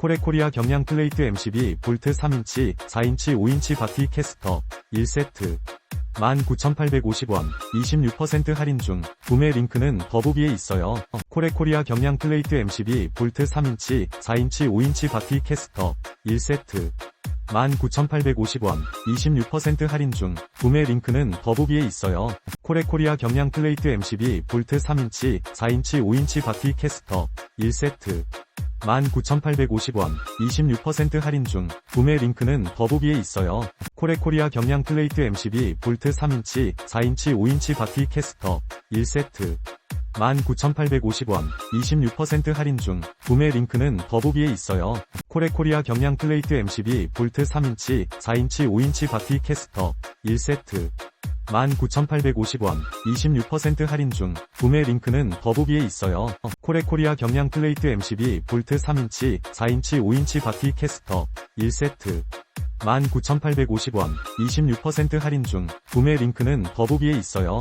코레코리아 경량 플레이트 MCB 볼트 3인치, 4인치, 5인치 바퀴 캐스터 1세트. 19,850원 26% 할인 중. 구매 링크는 더보기에 있어요. 코레코리아 경량 플레이트 MCB 볼트 3인치, 4인치, 5인치 바퀴 캐스터 1세트. 19,850원 26% 할인 중. 구매 링크는 더보기에 있어요. 코레코리아 경량 플레이트 MCB 볼트 3인치, 4인치, 5인치 바퀴 캐스터 1세트 19,850원 26% 할인 중 구매 링크는 더보기에 있어요. 코레코리아 경량 플레이트 MCB 볼트 3인치, 4인치, 5인치 바퀴 캐스터 1세트 19,850원 26% 할인 중 구매 링크는 더보기에 있어요. 코레코리아 경량 플레이트 MCB 볼트 3인치, 4인치, 5인치 바퀴 캐스터 1세트 19,850원 26% 할인 중 구매 링크는 더보기에 있어요. 코레코리아 경량 플레이트 MCB 볼트 3인치, 4인치, 5인치 바퀴 캐스터 1세트 19,850원 26% 할인 중 구매 링크는 더보기에 있어요.